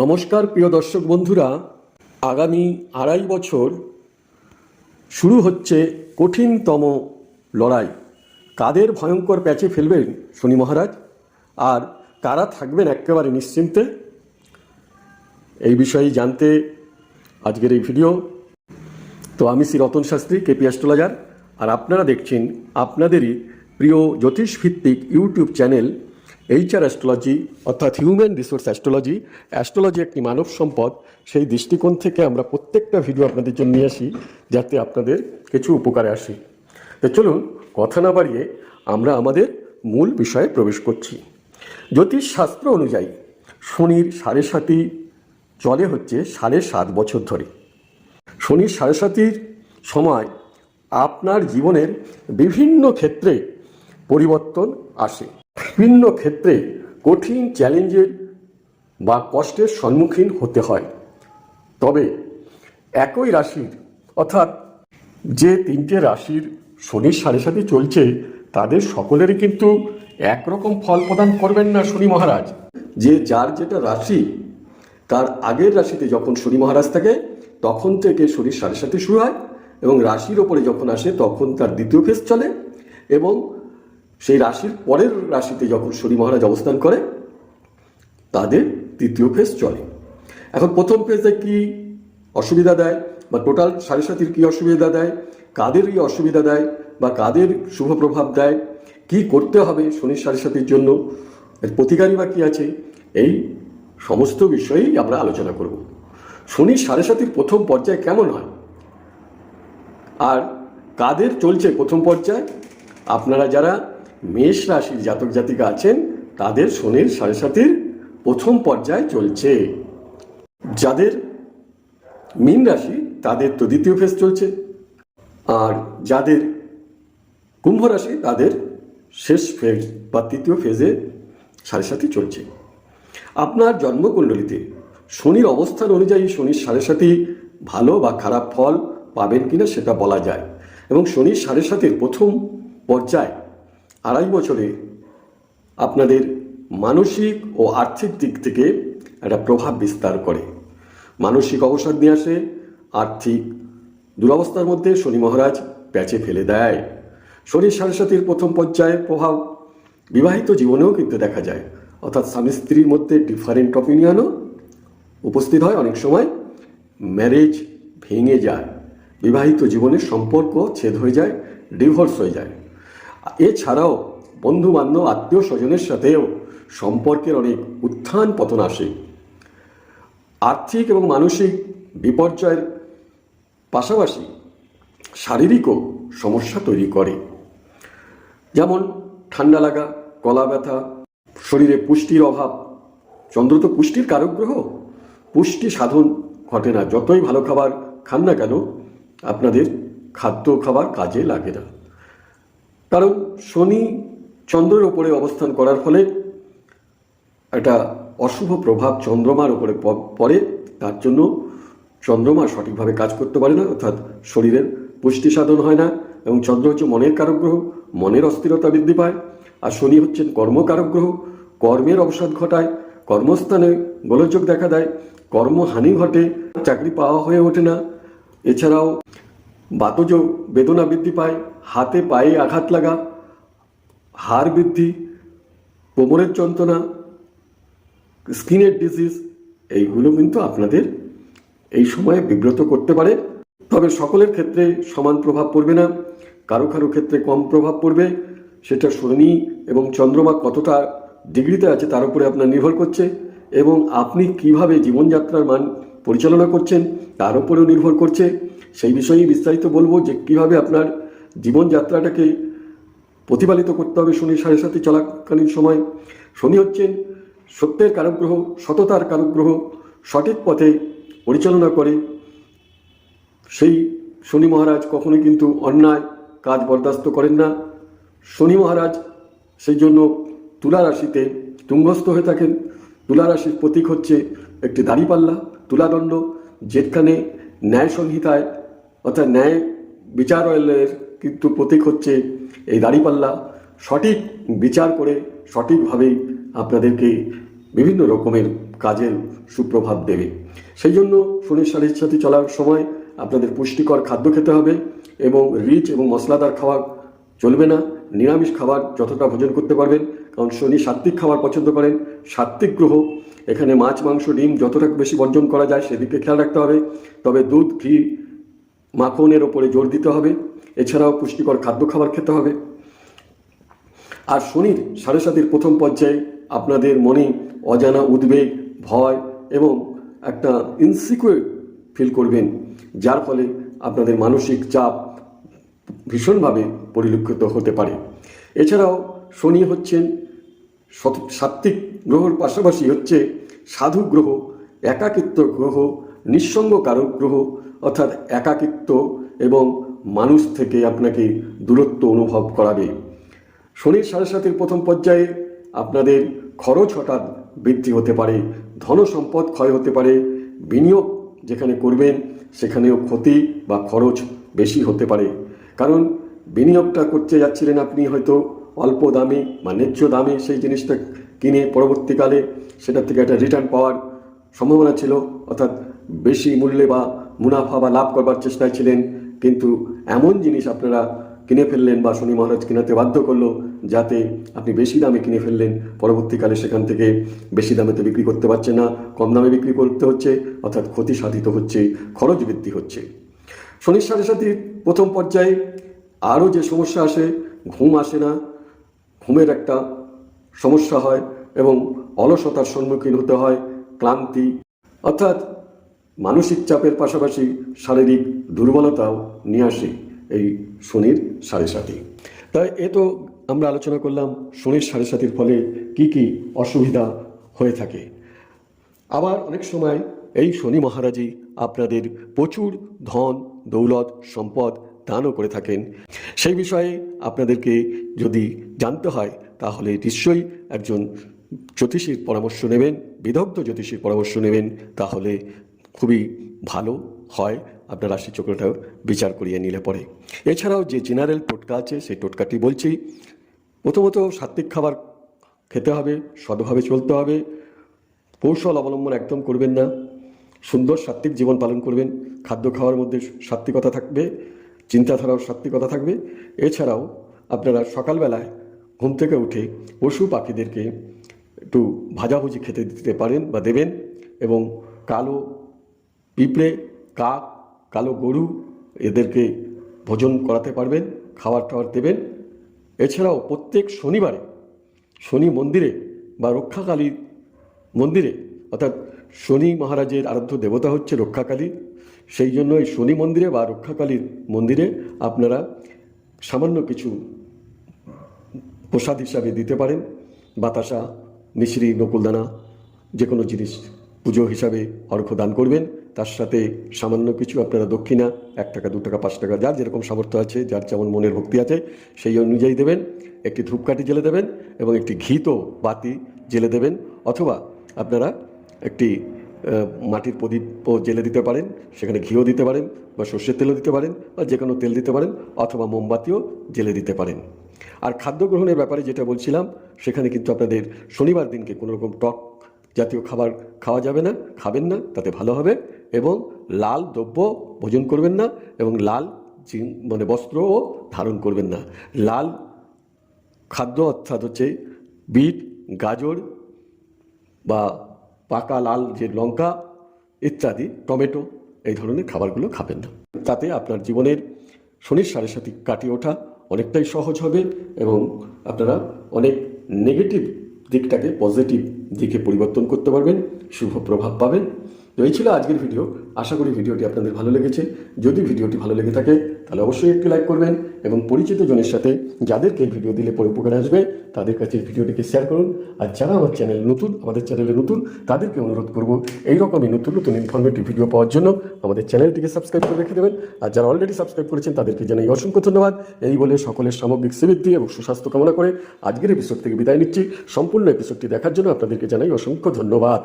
নমস্কার, প্রিয় দর্শক বন্ধুরা। আগামী আড়াই বছর শুরু হচ্ছে কঠিনতম লড়াই। কাদের ভয়ঙ্কর প্যাচে ফেলবেন শনি মহারাজ? আর কারা থাকবেন একেবারে নিশ্চিন্তে? এই বিষয়ে জানতে আজকের এই ভিডিও। তো আমি শ্রী রতন শাস্ত্রী, কেপি অ্যাস্ট্রোলজার। আর আপনারা দেখছেন আপনাদেরই প্রিয় জ্যোতিষভিত্তিক ইউটিউব চ্যানেল এইচআর অ্যাস্ট্রোলজি অর্থাৎ হিউম্যান রিসোর্স অ্যাস্ট্রোলজি অ্যাস্ট্রোলজি একটি মানব সম্পদ। সেই দৃষ্টিকোণ থেকে আমরা প্রত্যেকটা ভিডিও আপনাদের জন্য নিয়ে আসি, যাতে আপনাদের কিছু উপকারে আসে। তো চলুন, কথা না বাড়িয়ে আমরা আমাদের মূল বিষয়ে প্রবেশ করছি। জ্যোতিষ শাস্ত্র অনুযায়ী, শনির সাড়ে সাতি চলে হচ্ছে সাড়ে সাত বছর ধরে। শনির সাড়ে সাতির সময় আপনার জীবনের বিভিন্ন ক্ষেত্রে পরিবর্তন আসে। বিভিন্ন ক্ষেত্রে কঠিন চ্যালেঞ্জের বা কষ্টের সম্মুখীন হতে হয়। তবে একই রাশির, অর্থাৎ যে তিনটে রাশির শনির সাড়ে সাথে চলছে, তাদের সকলেরই কিন্তু একরকম ফল প্রদান করবেন না শনি মহারাজ। যে যার যেটা রাশি, তার আগের রাশিতে যখন শনি মহারাজ থাকে, তখন থেকে শনির সাড়ে সাথে শুরু হয় এবং রাশির ওপরে যখন আসে, তখন তার দ্বিতীয় ফেজ চলে এবং সেই রাশির পরের রাশিতে যখন শনি মহারাজ অবস্থান করে, তাদের তৃতীয় ফেজ চলে। এখন প্রথম ফেজে কি অসুবিধা দেয় বা টোটাল সাড়ে সাতির কী অসুবিধা দেয়, কাদের এই অসুবিধা দেয় বা কাদের শুভ প্রভাব দেয়, কি করতে হবে শনির সাড়ে সাতির জন্য, এর প্রতিকারী বা কী আছে, এই সমস্ত বিষয়েই আমরা আলোচনা করব। শনির সাড়ে সাতির প্রথম পর্যায়ে কেমন হয়? আর কাদের চলছে প্রথম পর্যায়ে? আপনারা যারা মেষ রাশির জাতক জাতিকা আছেন, তাদের শনির সাড়ে সাতির প্রথম পর্যায়ে চলছে। যাদের মীন রাশি, তাদের তো দ্বিতীয় ফেজ চলছে। আর যাদের কুম্ভ রাশি, তাদের শেষ ফেজ বা তৃতীয় ফেজে সাড়ে সাথে চলছে। আপনার জন্মকুণ্ডলিতে শনির অবস্থান অনুযায়ী শনির সাড়ে সাথে ভালো বা খারাপ ফল পাবেন কিনা সেটা বলা যায়। এবং শনির সাড়ে সাতের প্রথম পর্যায় আড়াই বছরে আপনাদের মানসিক ও আর্থিক দিক থেকে একটা প্রভাব বিস্তার করে। মানসিক অবসাদ নিয়ে আসে, আর্থিক দুরবস্থার মধ্যে শনি মহারাজ প্যাচে ফেলে দেয়। শনির সাড়ে সাতির প্রথম পর্যায়ে প্রভাব বিবাহিত জীবনেও কিন্তু দেখা যায়। অর্থাৎ স্বামী স্ত্রীর মধ্যে ডিফারেন্ট অপিনিয়নও উপস্থিত হয় অনেক সময়। ম্যারেজ ভেঙে যায়, বিবাহিত জীবনের সম্পর্ক ছেদ হয়ে যায় ডিভোর্স হয়ে যায়। এছাড়াও বন্ধু বান্ধব আত্মীয় স্বজনের সাথেও সম্পর্কের অনেক উত্থান পতন আসে। আর্থিক এবং মানসিক বিপর্যয়ের পাশাপাশি শারীরিকও সমস্যা তৈরি করে। যেমন ঠান্ডা লাগা, গলা ব্যথা, শরীরে পুষ্টির অভাব। চন্দ্র তো পুষ্টির কারক গ্রহ পুষ্টি সাধন ঘটে না। যতই ভালো খাবার খান না কেন, আপনাদের খাদ্য খাবার কাজে লাগে না। কারণ শনি চন্দ্রের ওপরে অবস্থান করার ফলে একটা অশুভ প্রভাব চন্দ্রমার ওপরে পড়ে, তার জন্য চন্দ্রমা সঠিকভাবে কাজ করতে পারে না, অর্থাৎ শরীরের পুষ্টি সাধন হয় না এবং চন্দ্র হচ্ছে মনের কারক গ্রহ, মনের অস্থিরতা বৃদ্ধি পায়। আর শনি হচ্ছেন কর্মকারক গ্রহ, কর্মের অবসাদ ঘটায়, কর্মস্থানে গোলযোগ দেখা দেয়, কর্মহানি ঘটে, চাকরি পাওয়া হয়ে ওঠে না। এছাড়াও বাতজ বেদনা বৃদ্ধি পায়, হাতে পায়ে আঘাত লাগা, হাড় বৃদ্ধি, কোমরের যন্ত্রণা, স্কিনের ডিজিজ এইগুলো কিন্তু আপনাদের এই সময়ে বিব্রত করতে পারে। তবে সকলের ক্ষেত্রে সমান প্রভাব পড়বে না। কারও কারও ক্ষেত্রে কম প্রভাব পড়বে। সেটা শনি এবং চন্দ্রমা কতটা ডিগ্রিতে আছে তার উপরে আপনার নির্ভর করছে এবং আপনি কীভাবে জীবনযাত্রার মান পরিচালনা করছেন তার উপরেও নির্ভর করছে। সেই বিষয়েই বিস্তারিত বলব যে কীভাবে আপনার জীবনযাত্রাটাকে প্রতিপালিত করতে হবে শনি সাড়ে সাথে চলাকালীন সময়। শনি হচ্ছেন সত্যের কারক গ্রহ সততার কারক গ্রহ সঠিক পথে পরিচালনা করে। সেই শনি মহারাজ কখনোই কিন্তু অন্যায় কাজ বরদাস্ত করেন না। শনি মহারাজ সেই জন্য তুলা রাশিতে তুঙ্গস্থ হয়ে থাকেন। তুলা রাশির প্রতীক হচ্ছে একটি দাঁড়িপাল্লা তুলাদণ্ড, যেখানে ন্যায় সংহিতায় অর্থাৎ ন্যায় বিচারালয়ের কিন্তু প্রতীক হচ্ছে এই দাঁড়িপাল্লা। সঠিক বিচার করে সঠিকভাবেই আপনাদেরকে বিভিন্ন রকমের কাজের সুপ্রভাব দেবে। সেই জন্য শনির সাড়ের সাথে চলার সময় আপনাদের পুষ্টিকর খাদ্য খেতে হবে এবং রিচ এবং মশলাদার খাবার চলবে না। নিরামিষ খাবার যতটা ভোজন করতে পারবেন, কারণ শনি সাত্বিক খাবার পছন্দ করেন সাত্বিক গ্রহ। এখানে মাছ, মাংস, ডিম যতটা বেশি বর্জন করা যায় সেদিকে খেয়াল রাখতে হবে। তবে দুধ, ঘি মাখনের ওপরে জোর দিতে হবে। এছাড়াও পুষ্টিকর খাদ্য খাবার খেতে হবে। আর শনির সাড়ে সাতির প্রথম পর্যায়ে আপনাদের মনে অজানা উদ্বেগ, ভয় এবং একটা ইনসিকিউর ফিল করবেন, যার ফলে আপনাদের মানসিক চাপ ভীষণভাবে পরিলক্ষিত হতে পারে। এছাড়াও শনি হচ্ছেন সত- সাত্ত্বিক গ্রহর পাশাপাশি হচ্ছে সাধু গ্রহ, একাকিত্ব গ্রহ, নিঃসঙ্গ কারক গ্রহ অর্থাৎ একাকিত্ব এবং মানুষ থেকে আপনাকে দূরত্ব অনুভব করাবে। শনির সাড়ে সাতের প্রথম পর্যায়ে আপনাদের খরচ হঠাৎ বৃদ্ধি হতে পারে, ধন সম্পদ ক্ষয় হতে পারে, বিনিয়োগ যেখানে করবেন সেখানেও ক্ষতি বা খরচ বেশি হতে পারে। কারণ বিনিয়োগটা করতে যাচ্ছিলেন আপনি হয়তো অল্প দামে বা ন্যায্য দামে সেই জিনিসটা কিনে পরবর্তীকালে সেটা থেকে একটা রিটার্ন পাওয়ার সম্ভাবনা ছিল, অর্থাৎ বেশি মূল্যে বা মুনাফা বা লাভ করবার চেষ্টায় ছিলেন, কিন্তু এমন জিনিস আপনারা কিনে ফেললেন বা শনি মহারাজ কিনাতে বাধ্য করল যাতে আপনি বেশি দামে কিনে ফেললেন, পরবর্তীকালে সেখান থেকে বেশি দামে তো বিক্রি করতে পারছে না, কম দামে বিক্রি করতে হচ্ছে, অর্থাৎ ক্ষতি সাধিত হচ্ছে, খরচ বৃদ্ধি হচ্ছে। শনির সাথে সাথে প্রথম পর্যায়ে আরও যে সমস্যা আসে, ঘুম আসে না, ঘুমের একটা সমস্যা হয় এবং অলসতার সম্মুখীন হতে হয়, ক্লান্তি, অর্থাৎ মানসিক চাপের পাশাপাশি শারীরিক দুর্বলতাও নিয়ে আসে এই শনির সাড়ে সাথে তাই এ তো আমরা আলোচনা করলাম শনির সাড়ে সাথীর ফলে কি কি অসুবিধা হয়ে থাকে। আবার অনেক সময় এই শনি মহারাজই আপনাদের প্রচুর ধন, দৌলত, সম্পদ দানও করে থাকেন। সেই বিষয়ে আপনাদেরকে যদি জানতে হয়, তাহলে নিশ্চয়ই একজন জ্যোতিষীর পরামর্শ নেবেন, বিদগ্ধ জ্যোতিষীর পরামর্শ নেবেন, তাহলে খুবই ভালো হয়। আপনার রাশিচক্রটা বিচার করিয়ে নিলে পরে। এছাড়াও যে জেনারেল টোটকা আছে, সেই টোটকাটি বলছি, প্রথমত সাত্বিক খাবার খেতে হবে, সদভাবে চলতে হবে। কৌশল অবলম্বন একদম করবেন না। সুন্দর সাত্বিক জীবন পালন করবেন। খাদ্য খাওয়ার মধ্যে সাত্বিকতা থাকবে চিন্তাধারাও সাত্বিকতা থাকবে। এছাড়াও আপনারা সকালবেলায় ঘুম থেকে উঠে পশু পাখিদেরকে একটু ভাজাভুজি খেতে দিতে পারেন বা দেবেন এবং কালো পিঁপড়ে, কাক, কালো গরু এদেরকে ভোজন করাতে পারবেন, খাবার টাবার দেবেন। এছাড়াও প্রত্যেক শনিবারে, শনি মন্দিরে বা রক্ষাকালীর মন্দিরে, অর্থাৎ শনি মহারাজের আরাধ্য দেবতা হচ্ছে রক্ষাকালী। সেই জন্য এই শনি মন্দিরে বা রক্ষাকালীর মন্দিরে আপনারা সামান্য কিছু প্রসাদ হিসাবে দিতে পারেন। বাতাসা, মিশ্রি, নকুলদানা যে কোনো জিনিস পুজো হিসাবে অর্ঘ দান করবেন। তার সাথে সামান্য কিছু আপনারা দক্ষিণা, এক টাকা, দু টাকা, পাঁচ টাকা, যার যেরকম সামর্থ্য আছে, যার যেমন মনের ভক্তি আছে, সেই অনুযায়ী দেবেন, একটি ধূপকাঠি জেলে দেবেন এবং একটি ঘিত বাতি জেলে দেবেন, অথবা আপনারা একটি মাটির প্রদীপও জেলে দিতে পারেন, সেখানে ঘিও দিতে পারেন, বা সর্ষের তেলও দিতে পারেন, বা যে কোনো তেল দিতে পারেন, অথবা মোমবাতিও জেলে দিতে পারেন। আর খাদ্য গ্রহণের ব্যাপারে যেটা বলছিলাম, সেখানে কিন্তু আপনাদের শনিবার দিনকে কোনো রকম টক জাতীয় খাবার খাওয়া যাবে না, খাবেন না, তাতে ভালো হবে। এবং লাল দ্রব্য ভোজন করবেন না এবং লাল মানে বস্ত্রও ধারণ করবেন না। লাল খাদ্য অর্থাৎ হচ্ছে বিট, গাজর বা পাকা লাল যে লঙ্কা ইত্যাদি, টমেটো, এই ধরনের খাবারগুলো খাবেন না। তাতে আপনার জীবনের শনির সাড়ে সাথে কাটিয়ে ওঠা অনেকটাই সহজ হবে এবং আপনারা অনেক নেগেটিভ দিকটাকে পজিটিভ দিকে পরিবর্তন করতে পারবেন, শুভ প্রভাব পাবেন। তো এই ছিল আজকের ভিডিও। আশা করি ভিডিওটি আপনাদের ভালো লেগেছে। যদি ভিডিওটি ভালো লেগে থাকে, তাহলে অবশ্যই একটি লাইক করবেন। এবং পরিচিত জনের সাথে যাদেরকে ভিডিও দিলে পরে উপকারে আসবে, তাদের কাছে ভিডিওটিকে শেয়ার করুন। আর যারা আমার চ্যানেল নতুন, আমাদের চ্যানেলে নতুন, তাদেরকে অনুরোধ করব এই রকমই নতুন নতুন ইনফরমেটিভ ভিডিও পাওয়ার জন্য আমাদের চ্যানেলটিকে সাবস্ক্রাইব করে রেখে দেবেন। আর যারা অলরেডি সাবস্ক্রাইব করেছেন, তাদেরকে জানাই অসংখ্য ধন্যবাদ। এই বলে সকলের সামগ্রিক শ্রীবৃদ্ধি এবং সুস্বাস্থ্য কামনা করে আজকের এপিসোড থেকে বিদায় নিচ্ছি। সম্পূর্ণ এপিসোডটি দেখার জন্য আপনাদেরকে জানাই অসংখ্য ধন্যবাদ।